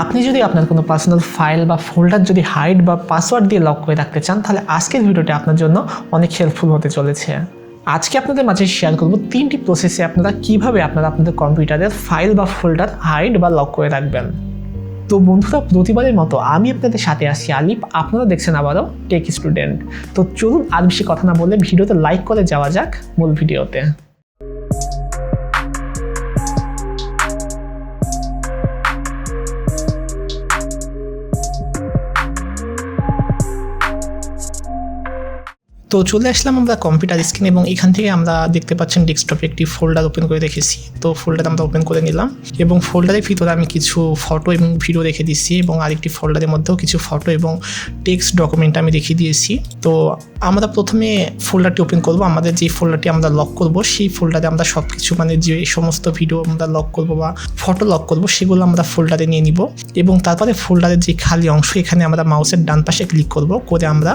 আপনি যদি আপনার কোনো পার্সোনাল ফাইল বা ফোল্ডার যদি হাইড বা পাসওয়ার্ড দিয়ে লক করে রাখতে চান, তাহলে আজকের ভিডিওটি আপনার জন্য অনেক হেল্পফুল হতে চলেছে। আজকে আপনাদের মাঝে শেয়ার করব তিনটি প্রসেসে আপনারা কীভাবে আপনারা আপনাদের কম্পিউটারের ফাইল বা ফোল্ডার হাইড বা লক করে রাখবেন। তো বন্ধুরা, প্রতিবারের মতো আমি আপনাদের সাথে আসি আলিপ, আপনারা দেখছেন আবারও টেক স্টুডেন্ট তো চলুন আর বেশি কথা না বলে ভিডিওতে লাইক করে যাওয়া যাক মূল ভিডিওতে। তো চলে আসলাম আমরা কম্পিউটার স্ক্রিন এবং এখান থেকে আমরা দেখতে পাচ্ছেন ডেস্কটপে একটি ফোল্ডার ওপেন করে রেখেছি। তো ফোল্ডার আমরা ওপেন করে নিলাম এবং ফোল্ডারের ভিতরে আমি কিছু ফটো এবং ভিডিও রেখে দিচ্ছি এবং আরেকটি ফোল্ডারের মধ্যেও কিছু ফটো এবং টেক্সট ডকুমেন্ট আমি রেখে দিয়েছি। তো আমরা প্রথমে ফোল্ডারটি ওপেন করব। আমাদের যে ফোল্ডারটি আমরা লক করব, সেই ফোল্ডারে আমরা সব কিছু মানে যে সমস্ত ভিডিও আমরা লক করব বা ফটো লক করব, সেগুলো আমরা ফোল্ডারে নিয়ে নিব এবং তারপরে ফোল্ডারের যে খালি অংশ, এখানে আমরা মাউসের ডান পাশে ক্লিক করব। করে আমরা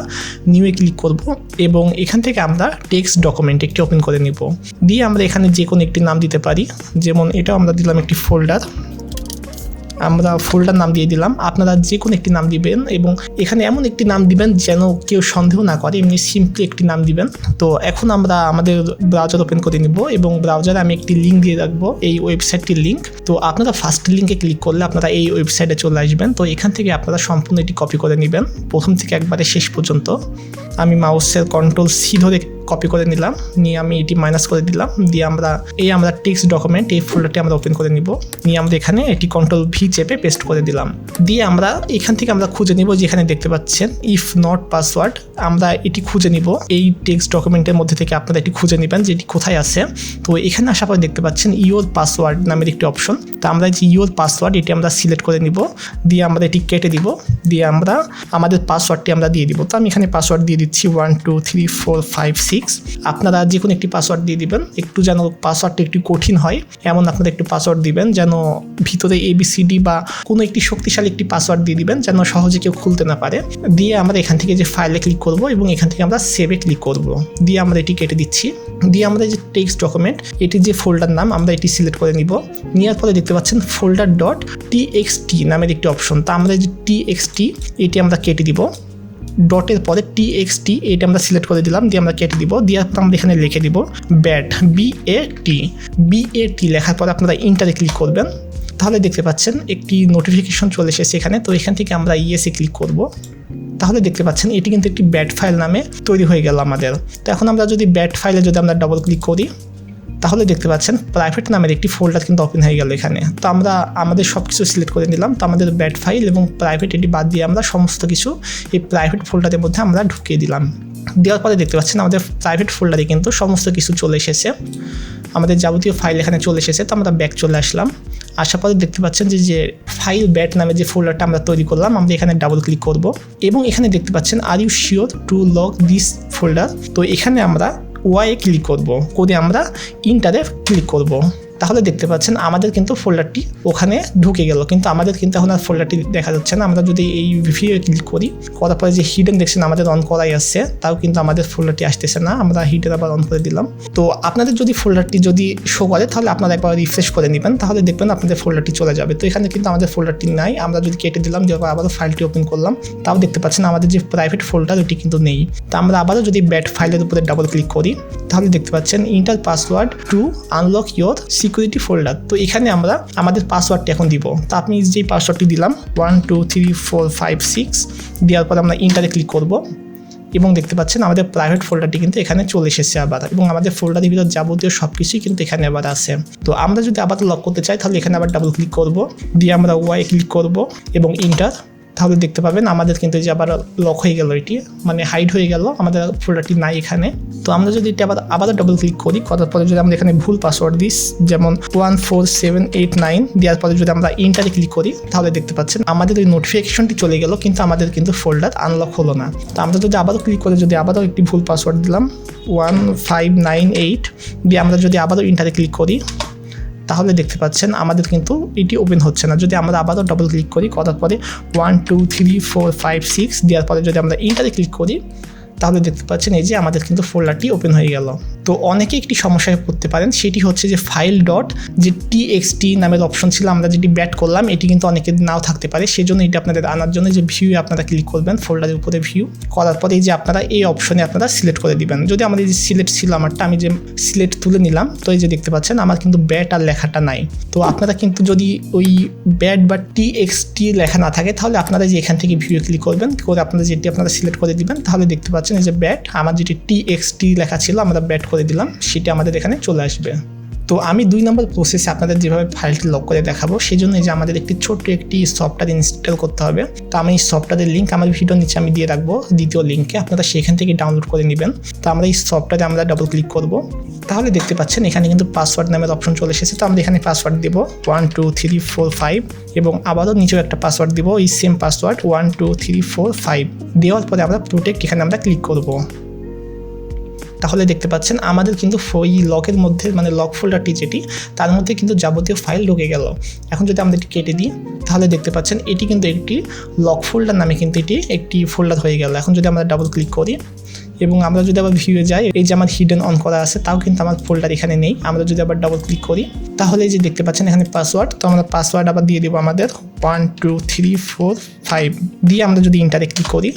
নিউয়ে ক্লিক করব এবং এখান থেকে আমরা টেক্সট ডকুমেন্ট একটি ওপেন করে নিব। দিয়ে আমরা এখানে যে কোনো একটি নাম দিতে পারি। যেমন এটাও আমরা দিলাম একটি ফোল্ডার আমরা ফোল্ডার নাম দিয়ে দিলাম। আপনারা যে কোনো একটি নাম দিবেন এবং এখানে এমন একটি নাম দিবেন যেন কেউ সন্দেহ না করে, এমনি সিম্পলি একটি নাম দিবেন। তো এখন আমরা আমাদের ব্রাউজার ওপেন করে নিব এবং ব্রাউজারে আমি একটি লিঙ্ক দিয়ে রাখব, এই ওয়েবসাইটটির লিঙ্ক তো আপনারা ফার্স্ট লিঙ্কে ক্লিক করলে আপনারা এই ওয়েবসাইটে চলে আসবেন। তো এখান থেকে আপনারা সম্পূর্ণ এটি কপি করে নেবেন। প্রথম থেকে একবারে শেষ পর্যন্ত। আমি মাউসের কন্ট্রোল সি ধরে কপি করে নিলাম। নিয়ে আমি এটি মাইনাস করে দিলাম। দিয়ে আমরা এই আমরা টেক্সট ডকুমেন্ট এই ফোল্ডারটি আমরা ওপেন করে নিব। নিয়ে আমরা এখানে এটি কন্ট্রোল ভি চেপে পেস্ট করে দিলাম। দিয়ে আমরা এখান থেকে আমরা খুঁজে নিব যেখানে দেখতে পাচ্ছেন ইফ নট পাসওয়ার্ড আমরা এটি খুঁজে নিব। এই টেক্সট ডকুমেন্টের মধ্যে থেকে আপনারা এটি খুঁজে নেবেন যে এটি কোথায় আছে। তো এখানে আসার পর দেখতে পাচ্ছেন ইওর পাসওয়ার্ড নামের একটি অপশন তো আমরা যে ইওর পাসওয়ার্ড এটি আমরা সিলেক্ট করে নিব। দিয়ে আমরা এটি কেটে দিব। দিয়ে আমরা আমাদের পাসওয়ার্ডটি আমরা দিয়ে দিব। তো আমি এখানে পাসওয়ার্ড দিয়ে দিচ্ছি one two three four five six আপনারা যে কোনো একটি পাসওয়ার্ড দিয়ে দিবেন। একটু যেন পাসওয়ার্ডটা একটু কঠিন হয়, এমন আপনারা একটু পাসওয়ার্ড দিবেন, যেন ভিতরে এবিসিডি বা কোনো একটি শক্তিশালী একটি পাসওয়ার্ড দিয়ে দিবেন, যেন সহজে কেউ খুলতে না পারে। দিয়ে আমরা এখান থেকে যে ফাইলে ক্লিক করব এবং এখান থেকে আমরা সেভে ক্লিক করব। দিয়ে আমরা এটি কেটে দিচ্ছি। দিয়ে আমরা যে টেক্সট ডকুমেন্ট এটি যে ফোল্ডার নাম, আমরা এটি সিলেক্ট করে নিব। নেওয়ার পরে দেখতে পাচ্ছেন folder dot T X T নামের একটি অপশন তা আমরা যে টি এক্স টি এটি আমরা কেটে দিব। ডটের পরে টি এক্স টি এটা আমরা সিলেক্ট করে দিলাম, দিয়ে আমরা কেটে দিব, দিয়ে আমরা এখানে লিখে দিব bat B A T B A T লেখার পরে আপনারা ইন্টারে ক্লিক করবেন। তাহলে দেখতে পাচ্ছেন একটি নোটিফিকেশন চলে এসেছে এখানে, তো এখান থেকে আমরা ইএসএ ক্লিক করব। তাহলে দেখতে পাচ্ছেন এটি কিন্তু একটি ব্যাট ফাইল নামে তৈরি হয়ে গেল আমাদের। তো এখন আমরা যদি ব্যাট ফাইলে যদি আমরা ডাবল ক্লিক করি তাহলে দেখতে পাচ্ছেন প্রাইভেট নামের একটি ফোল্ডার কিন্তু ওপেন হয়ে গেল এখানে। তো আমরা, আমাদের সব কিছু সিলেক্ট করে নিলাম। তো আমাদের ব্যাট ফাইল এবং প্রাইভেট এটি বাদ দিয়ে আমরা সমস্ত কিছু এই প্রাইভেট ফোল্ডারের মধ্যে আমরা ঢুকিয়ে দিলাম। দেওয়ার পরে দেখতে পাচ্ছেন, আমাদের প্রাইভেট ফোল্ডারে কিন্তু সমস্ত কিছু চলে এসেছে। আমাদের যাবতীয় ফাইল এখানে চলে এসেছে, তো আমরা ব্যাক চলে আসলাম। আসার পরে দেখতে পাচ্ছেন যে যে ফাইল ব্যাট নামে যে ফোল্ডারটা আমরা তৈরি করলাম, আমরা এখানে ডাবল ক্লিক করব। এবং এখানে দেখতে পাচ্ছেন are you sure to lock this folder তো এখানে আমরা ওয়াই ক্লিক করব। করে আমরা ইন্টারে ক্লিক করব। তাহলে দেখতে পাচ্ছেন আমাদের কিন্তু ফোল্ডারটি ওখানে ঢুকে গেল। কিন্তু আমাদের কিন্তু এখন আর ফোল্ডারটি দেখা যাচ্ছে না। আমরা যদি এই ভিডিও ক্লিক করি, করার পরে যে হিডেন দেখছেন আমাদের অন করাই আসছে, তাও কিন্তু আমাদের ফোল্ডারটি আসতেছে না। আমরা হিডেন আবার অন করে দিলাম। তো আপনাদের যদি ফোল্ডারটি যদি শো করে, তাহলে আপনারা একবার রিফ্রেশ করে নেবেন। তাহলে দেখবেন আপনাদের ফোল্ডারটি চলে যাবে। তো এখানে কিন্তু আমাদের ফোল্ডারটি নাই। আমরা যদি কেটে দিলাম, যে আবারও ফাইলটি ওপেন করলাম, তাও দেখতে পাচ্ছেন আমাদের যে প্রাইভেট ফোল্ডার ওটি কিন্তু নেই। তো আমরা আবারও যদি ব্যাট ফাইলের উপরে ডাবল ক্লিক করি, তাহলে দেখতে পাচ্ছেন enter password to unlock your security folder তো এখানে আমরা আমাদের পাসওয়ার্ডটি এখন দিব। তো আপনি যেই পাসওয়ার্ডটি দিলাম one two three four five six দেওয়ার পর আমরা ইন্টারে ক্লিক করব। এবং দেখতে পাচ্ছেন আমাদের প্রাইভেট ফোল্ডারটি কিন্তু এখানে চলে এসেছে আবার, এবং আমাদের ফোল্ডারের ভিতর যাবতীয় সব কিছুই কিন্তু এখানে আবার আছে। তো আমরা যদি আবার লক করতে চাই, তাহলে এখানে আবার ডাবল ক্লিক করব। দিয়ে আমরা ওয়াই ক্লিক করব এবং ইন্টার তাহলে দেখতে পাবেন আমাদের কিন্তু যে আবার লক হয়ে গেল এটি মানে হাইড হয়ে গেল আমাদের ফোল্ডারটি নাই এখানে। তো আমরা যদি এটা আবার আবারও ডবল ক্লিক করি, করার পরে যদি আমরা এখানে ভুল পাসওয়ার্ড দিস, যেমন one four seven eight nine দেওয়ার পরে যদি আমরা ইন্টারে ক্লিক করি, তাহলে দেখতে পাচ্ছেন আমাদের ওই নোটিফিকেশনটি চলে গেল, কিন্তু আমাদের কিন্তু ফোল্ডার আনলক হলো না। তো আমরা যদি আবারও ক্লিক করে যদি আবারও একটি ভুল পাসওয়ার্ড দিলাম ওয়ান ফাইভ নাইন এইট দিয়ে আমরা যদি আবারও ইন্টারে ক্লিক করি তাহলে দেখতে পাচ্ছেন আমাদের কিন্তু এটি ওপেন হচ্ছে না। যদি আমরা আবারও ডবল ক্লিক করি, করার পরে one two three four five six দেওয়ার পরে যদি আমরা এইটাতে ক্লিক করি, তাহলে দেখতে পাচ্ছেন এই যে আমাদের কিন্তু ফোল্ডারটি ওপেন হয়ে গেল। তো অনেকে একটি সমস্যায় পড়তে পারেন, সেটি হচ্ছে যে ফাইল ডট যে টিএক্সটি নামের অপশন ছিল, আমরা যেটি ব্যাট করলাম, এটি কিন্তু অনেকের নাও থাকতে পারে। সেই জন্য এটি আপনাদের আনার জন্য যে ভিউ আপনারা ক্লিক করবেন ফোল্ডারের উপরে ভিউ করার পরে যে আপনারা এই অপশনে আপনারা সিলেক্ট করে দিবেন। যদি আমাদের যে সিলেক্ট ছিল আমারটা, আমি যে সিলেক্ট তুলে নিলাম, তো এই যে দেখতে পাচ্ছেন, আমার কিন্তু ব্যাট আর লেখাটা নাই। তো আপনারা কিন্তু যদি ওই ব্যাট বা টিএক্সটি লেখা না থাকে, তাহলে আপনারা যে এখান থেকে ভিউ ক্লিক করবেন, করে আপনারা যেটি আপনারা সিলেক্ট করে দিবেন, তাহলে দেখতে পাচ্ছেন এই যে ব্যাট, আমার যেটি টিএক্সটি লেখা ছিল, আমরা ব্যাট করে দিলাম, সেটি আমাদের এখানে চলে আসবে। তো আমি দুই নম্বর প্রসেসে আপনাদের যেভাবে ফাইলটি লক করে দেখাবো সেই জন্য যে আমাদের একটি ছোট্ট একটি সফটওয়্যার ইনস্টল করতে হবে। তো আমি এই সফটওয়্যারের লিঙ্ক আমার ভিডিওর নিচে আমি দিয়ে রাখব, দ্বিতীয় লিঙ্কে আপনারা সেখান থেকে ডাউনলোড করে নেবেন। তো আমরা এই সফটওয়্যারে আমরা ডাবল ক্লিক করব। তাহলে দেখতে পাচ্ছেন, এখানে কিন্তু পাসওয়ার্ড নামের অপশন চলে এসেছে। তো আমরা এখানে পাসওয়ার্ড দেবো one two three four five এবং আবারও নিচেও একটা পাসওয়ার্ড দিব, এই same password one two three four five দেওয়ার পরে আমরা প্রোটেক্ট এখানে আমরা ক্লিক করব। তাহলে দেখতে পাচ্ছেন আমাদের কিন্তু ওই লকের মধ্যে মানে লক ফোল্ডারটি যেটি, তার মধ্যে কিন্তু যাবতীয় ফাইল ঢুকে গেল। এখন যদি আমরা এটি কেটে দিই, তাহলে দেখতে পাচ্ছেন এটি কিন্তু একটি লক ফোল্ডার নামে কিন্তু এটি একটি ফোল্ডার হয়ে গেল। এখন যদি আমরা ডাবল ক্লিক করি এবং আমরা যদি আবার ভিউয়ে যাই, এই যে আমার হিডেন অন করা আছে, তাও কিন্তু আমার ফোল্ডার এখানে নেই। আমরা যদি আবার ডাবল ক্লিক করি, তাহলে যে দেখতে পাচ্ছেন এখানে পাসওয়ার্ড তো আমরা পাসওয়ার্ড আবার দিয়ে দেবো আমাদের one two three four five দিয়ে আমরা যদি ইন্টারে ক্লিক করি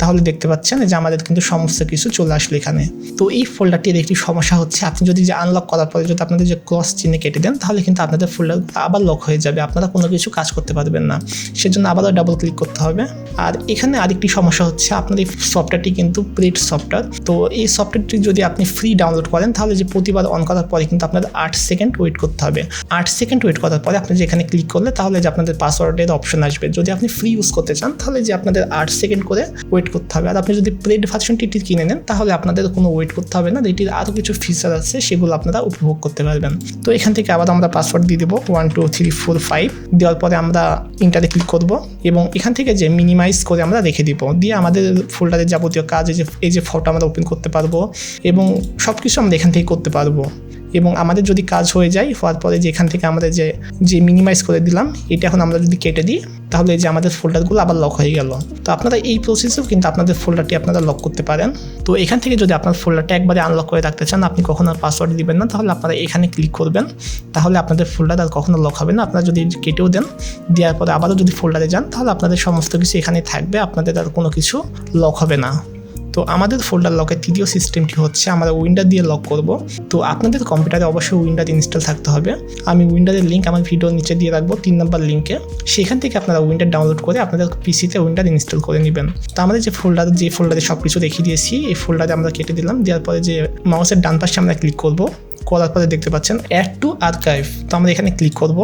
তাহলে দেখতে পাচ্ছেন যে আমাদের কিন্তু সমস্ত কিছু চলে আসলো এখানে। তো এই ফোল্ডারটির একটি সমস্যা হচ্ছে, আপনি যদি যে আনলক করার পরে যদি আপনাদের যে ক্রস চিহ্নে কেটে দেন, তাহলে কিন্তু আপনাদের ফোল্ডার আবার লক হয়ে যাবে, আপনারা কোনো কিছু কাজ করতে পারবেন না। সেজন্য আবারও ডাবল ক্লিক করতে হবে। আর এখানে আরেকটি সমস্যা হচ্ছে, আপনার এই সফটওয়্যারটি কিন্তু প্রেড সফটওয়্যার তো এই সফটওয়্যারটি যদি আপনি ফ্রি ডাউনলোড করেন, তাহলে যে প্রতিবার অন করার পরে কিন্তু আপনাদের আট সেকেন্ড ওয়েট করতে হবে। আট সেকেন্ড ওয়েট করার পরে আপনি যেখানে ক্লিক করলে, তাহলে যে আপনাদের পাসওয়ার্ডের অপশন আসবে। যদি আপনি ফ্রি ইউজ করতে চান, তাহলে যে আপনাদের আট সেকেন্ড করে ওয়েট করতে হবে। আর আপনি যদি প্লেড ভার্সনটি কিনে নেন, তাহলে আপনাদের কোনো ওয়েট করতে হবে না। এটির আরও কিছু ফিচার আছে, সেগুলো আপনারা উপভোগ করতে পারবেন। তো এখান থেকে আবার আমরা পাসওয়ার্ড দিয়ে দেবো one two three four five দেওয়ার পরে আমরা ইন্টারে ক্লিক করব এবং এখান থেকে যে মিনিমাইজ করে আমরা রেখে দিব। দিয়ে আমাদের ফোল্ডারের যাবতীয় কাজ, এই যে এই যে ফটো আমরা ওপেন করতে পারব এবং সব কিছু আমরা এখান থেকে করতে পারব। এবং আমাদের যদি কাজ হয়ে যায়, হওয়ার পরে যে এখান থেকে আমাদের যে যে মিনিমাইজ করে দিলাম, এটা এখন আমরা যদি কেটে দিই, তাহলে যে আমাদের ফোল্ডারগুলো আবার লক হয়ে গেল। তো আপনারা এই প্রসেসেও কিন্তু আপনাদের ফোল্ডারটি আপনারা লক করতে পারেন। তো এখান থেকে যদি আপনার ফোল্ডারটা একবারে আনলক করে রাখতে চান, আপনি কখনো আর পাসওয়ার্ড দিবেন না, তাহলে আপনারা এখানে ক্লিক করবেন। তাহলে আপনাদের ফোল্ডার আর কখনো লক হবে না। আপনারা যদি কেটেও দেন, দেওয়ার পরে আবারও যদি ফোল্ডারে যান, তাহলে আপনাদের সমস্ত কিছু এখানে থাকবে, আপনাদের আর কোনো কিছু লক হবে না। তো আমাদের ফোল্ডার লকের তৃতীয় সিস্টেমটি হচ্ছে আমরা উইন্ডার দিয়ে লক করব। তো আপনাদের কম্পিউটারে অবশ্যই উইন্ডার ইনস্টল থাকতে হবে। আমি উইন্ডারের লিঙ্ক আমার ভিডিওর নিচে দিয়ে রাখব, তিন নম্বর লিঙ্কে সেখান থেকে আপনারা উইন্ডার ডাউনলোড করে আপনাদের পিসিতে উইন্ডার ইনস্টল করে নেবেন। তো আমাদের যে ফোল্ডার যে ফোল্ডারে সব কিছু রেখে দিয়েছি, এই ফোল্ডারে আমরা কেটে দিলাম। দেওয়ার পরে যে মাউসের ডান পাশে আমরা ক্লিক করব। করার পরে দেখতে পাচ্ছেন অ্যাড টু আর্কাইভ তো আমরা এখানে ক্লিক করব।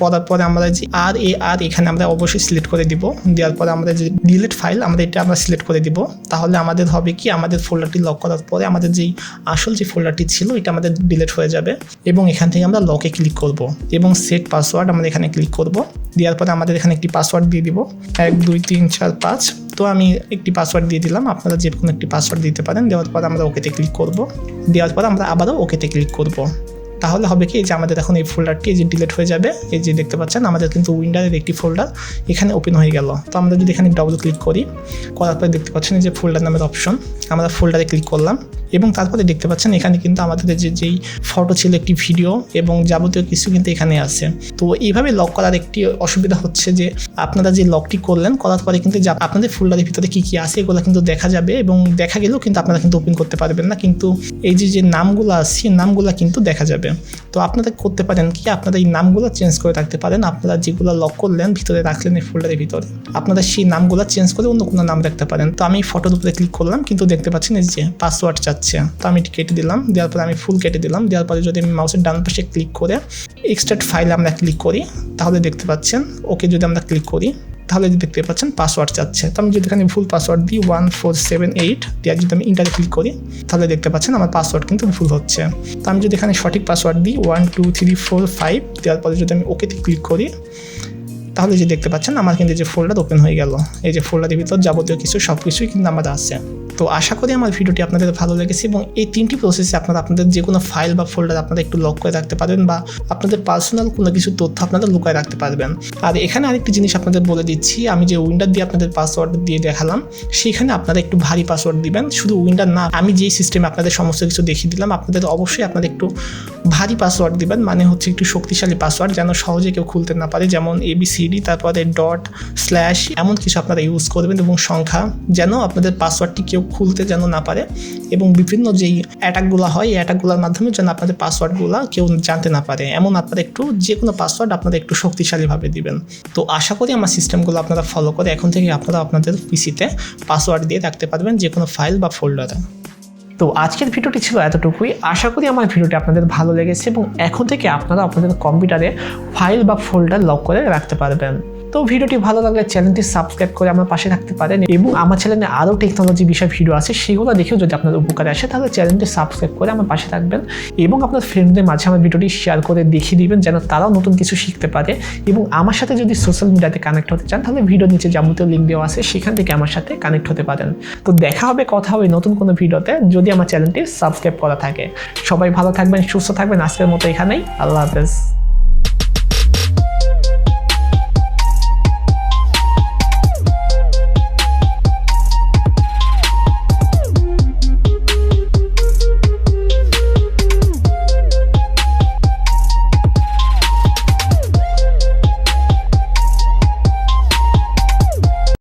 করার পরে আমরা যে আর এ আর এখানে আমরা অবশ্যই সিলেক্ট করে দিব। দেওয়ার পরে আমরা যে ডিলিট ফাইল আমরা এটা আমরা সিলেক্ট করে দিব। তাহলে আমাদের হবে কি? আমাদের ফোল্ডারটি লক করার পরে আমাদের যেই আসল যে ফোল্ডারটি ছিল, এটা আমাদের ডিলিট হয়ে যাবে এবং এখান থেকে আমরা লকে ক্লিক করব এবং সেট পাসওয়ার্ড আমরা এখানে ক্লিক করব। দেওয়ার পরে আমাদের এখানে একটি পাসওয়ার্ড দিয়ে দিব। এক, দুই, তিন, চার, পাঁচ। তো আমি একটি পাসওয়ার্ড দিয়ে দিলাম। আপনারা যে কোনো একটি পাসওয়ার্ড দিতে পারেন। দেওয়ার পর আমরা ওকেতে ক্লিক করব। দেওয়ার পর আমরা আবারও ওকেতে ক্লিক করব। তাহলে হবে কি যে আমাদের এখন এই ফোল্ডারটি যে ডিলেট হয়ে যাবে, এই যে দেখতে পাচ্ছেন, আমাদের কিন্তু উইন্ডারের একটি ফোল্ডার এখানে ওপেন হয়ে গেল। তো আমরা যদি এখানে ডবল ক্লিক করি, করার পরে দেখতে পাচ্ছেন যে ফোল্ডার নামের অপশন আমরা ফোল্ডারে ক্লিক করলাম এবং তারপরে দেখতে পাচ্ছেন এখানে কিন্তু আমাদের যে, যেই ফটো ছিল একটি ভিডিও এবং যাবতীয় কিছু কিন্তু এখানে আছে। তো এইভাবে লক করার একটি অসুবিধা হচ্ছে যে, আপনারা যে লকটি করলেন, করার পরে কিন্তু আপনাদের ফোল্ডারের ভিতরে কী কী আছে এগুলো কিন্তু দেখা যাবে এবং দেখা গেলেও কিন্তু আপনারা কিন্তু ওপেন করতে পারবেন না। কিন্তু এই যে যে নামগুলো আছে সেই নামগুলো কিন্তু দেখা যাবে। তো আপনারা করতে পারেন কি, আপনারা এই নামগুলো চেঞ্জ করে রাখতে পারেন। আপনারা যেগুলো লক করলেন, ভিতরে রাখলেন এই ফোল্ডারের ভিতরে, আপনারা সেই নামগুলো চেঞ্জ করে অন্য কোনো নাম রাখতে পারেন। তো আমি ফটোর উপরে ক্লিক করলাম, কিন্তু দেখতে পাচ্ছেন, এই যে পাসওয়ার্ড চাচ্ছে। তো আমি এটি কেটে দিলাম, দেওয়ার পরে আমি ফুল কেটে দিলাম। দেওয়ার পরে যদি আমি মাউসের ডান পাশে ক্লিক করে এক্সট্রাক্ট ফাইলে আমরা ক্লিক করি, তাহলে দেখতে পাচ্ছেন ওকে যদি আমরা ক্লিক করি, তাহলে দেখতে পাচ্ছেন পাসওয়ার্ড চাচ্ছে। তো আমি যদি এখানে ভুল পাসওয়ার্ড দিই ওয়ান ফোর সেভেন এইট দেওয়ার যদি আমি ইন্টারে ক্লিক করি, তাহলে দেখতে পাচ্ছেন আমার পাসওয়ার্ড কিন্তু ভুল হচ্ছে। তো আমি যদি এখানে সঠিক পাসওয়ার্ড দিই one two three four five দেওয়ার পরে যদি আমি ওকেতে ক্লিক করি, তাহলে যে দেখতে পাচ্ছেন আমার কিন্তু যে ফোল্ডার ওপেন হয়ে গেল। এই যে ফোল্ডারের ভিতর যাবতীয় কিছু সব কিছুই কিন্তু আমার আছে। তো আশা করি আমার ভিডিওটি আপনাদের ভালো লেগেছে এবং এই তিনটি প্রসেসে আপনারা আপনাদের যে কোনো ফাইল বা ফোল্ডার আপনারা একটু লক করে রাখতে পারবেন বা আপনাদের পার্সোনাল কোনো কিছু তথ্য আপনারা লুকায় রাখতে পারবেন। আর এখানে আরেকটি জিনিস আপনাদের বলে দিচ্ছি, আমি যে উইন্ডার দিয়ে আপনাদের পাসওয়ার্ড দিয়ে দেখালাম, সেখানে আপনারা একটু ভারী পাসওয়ার্ড দিবেন। শুধু উইন্ডার না, আমি যেই সিস্টেমে আপনাদের সমস্ত কিছু দেখিয়ে দিলাম, আপনাদের অবশ্যই আপনারা একটু ভারী পাসওয়ার্ড দিবেন মানে হচ্ছে একটু শক্তিশালী পাসওয়ার্ড যেন সহজে কেউ খুলতে না পারে, যেমন এবিসিডি তারপরে ডট স্ল্যাশ এমন কিছু আপনারা ইউজ করবেন এবং সংখ্যা যেন আপনাদের পাসওয়ার্ডটি কেউ খুলতে যেন না পারে এবং বিভিন্ন যেই অ্যাটাকগুলো হয়, এই অ্যাটাকগুলোর মাধ্যমে যেন আপনাদের পাসওয়ার্ডগুলো কেউ জানতে না পারে। এমন আপনারা একটু যে কোনো পাসওয়ার্ড আপনারা একটু শক্তিশালীভাবে দিবেন। তো আশা করি আমার সিস্টেমগুলো আপনারা ফলো করে এখন থেকে আপনারা আপনাদের পিসিতে পাসওয়ার্ড দিয়ে রাখতে পারবেন যে কোনো ফাইল বা ফোল্ডারে তো আজকের ভিডিওটি ছিল এতটুকুই। আশা করি আমার ভিডিওটি আপনাদের ভালো লেগেছে এবং এখন থেকে আপনারা আপনাদের কম্পিউটারে ফাইল বা ফোল্ডার লক করে রাখতে পারবেন। তো ভিডিওটি ভালো লাগলে চ্যানেলটি সাবস্ক্রাইব করে আমার পাশে থাকতে পারেন এবং আমার চ্যানেলে আরও টেকনোলজি বিষয় ভিডিও আছে, সেগুলো দেখেও যদি আপনার উপকারে আসে, তাহলে চ্যানেলটি সাবস্ক্রাইব করে আমার পাশে থাকবেন এবং আপনার ফ্রেন্ডদের মাঝে আমার ভিডিওটি শেয়ার করে দেখিয়ে দিবেন যেন তারাও নতুন কিছু শিখতে পারে এবং আমার সাথে যদি সোশ্যাল মিডিয়াতে কানেক্ট হতে চান, তাহলে ভিডিও নিচে যাবতীয় লিঙ্ক দেওয়া আছে, সেখান থেকে আমার সাথে কানেক্ট হতে পারেন। তো দেখা হবে, কথা হবে নতুন কোনো ভিডিওতে, যদি আমার চ্যানেলটি সাবস্ক্রাইব করা থাকে। সবাই ভালো থাকবেন, সুস্থ থাকবেন, আজকের মতো এখানেই, আল্লাহ হাফেজ।